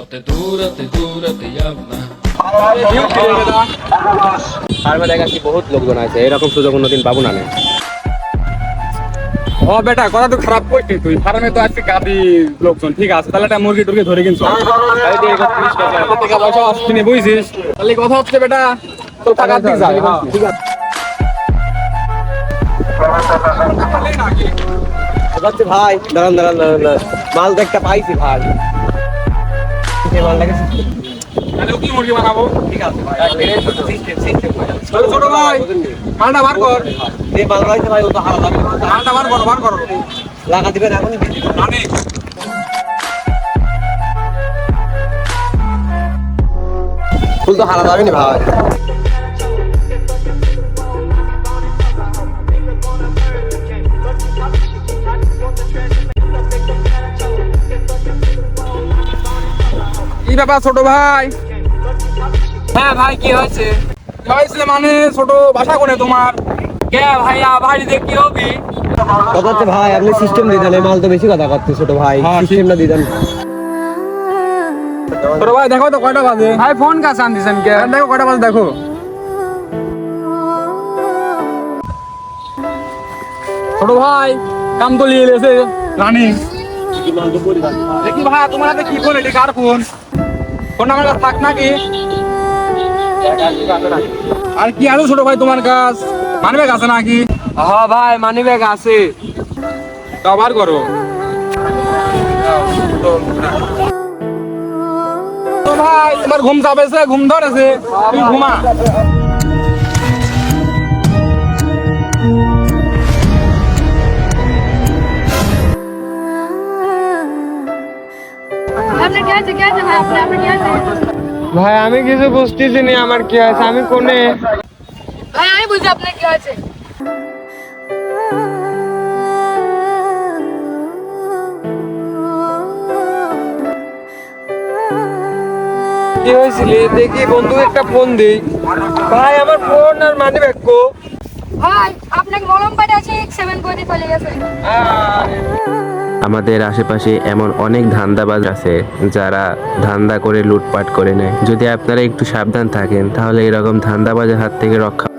No te dura, te dura, te llama. ফার্মে দেখাচ্ছি বহুত লোকজন আছে এরকম সুযোগ অন্যদিন পাবো না ও বেটা কথা তো খারাপ করছিস তুই। ফার্মে তো আজকে গাদি লোকজন ঠিক আছে তাহলে একটা মুরগি টুরগি ধরে কিনছো। টাকা পয়সা আসছে নি বুঝছিস তাহলে কথা হচ্ছে বেটা তো টাকা দিক যা। ঠিক আছে। ভাই দাঁড়ান দাঁড়ান দাঁড়ান দাঁড়ান। মাল তো একটা পাইছি ভাই। এই মালটাকে তাহলে কি মুরগি বানাবো। ঠিক আছে সিস্টেম সিস্টেম তাহলে ছোট ভাই। মালটা বার কর। এই মাল রয়েছে ভাই ও তো হারা যাবে মালটা বার করো বার করো। লাগা দিবেন এখন ফুল তো হারা যাবে না ভাই। ব্যাপার ছোট ভাই? হ্যাঁ ভাই কি হয়েছে? হয়েছে মানে ছোট বাসা কোনে তোমার? কে ভাইয়া বাড়ি দিয়ে কি হবি? কথা হচ্ছে ভাই আপনি সিস্টেম দিয়ে দেন মাল তো বেশি কথা করতে ছোট ভাই হ্যাঁ, সিস্টেমটা দিয়ে দেন। ছোট ভাই দেখো তো কয়টা বাজে। ভাই ফোন কাছে আনতেছেন কে? হ্যাঁ, দেখো কয়টা বাজে দেখো। ছোট ভাই কাম তো নিয়ে এসে রানি। দেখি ভাই তোমার হাতে কি ফোন এটি কার ফোন ফোন কাছে থাক নাকি? আর কি আরও ছোট ভাই তোমার কাজ মানবে আছে নাকি? হ ভাই মানি ব্যাগ আছে বার করো। ভাই তোমার ঘুম চাপেছে ঘুম ধরেছে। তুমি ঘুমা। ভাই? আমি কিছু বুঝতেছি না আমার কি আছে আমি কোনে? ভাই আমি বুঝি আপনার কি আছে কি হয়েছিল? দেখি বন্ধু একটা ফোন দিই। ভাই আমার ফোন আর মানি ব্যাগ কো। ভাই আপনাকে মলম পাটে আছে সেভেন করে চলে গেছে। আমাদের আশেপাশে এমন অনেক ধান্দাবাজ আছে যারা ধান্দা করে লুটপাট করে নেয়। যদি আপনারা একটু সাবধান থাকেন, তাহলে এরকম ধান্দাবাজের হাত থেকে রক্ষা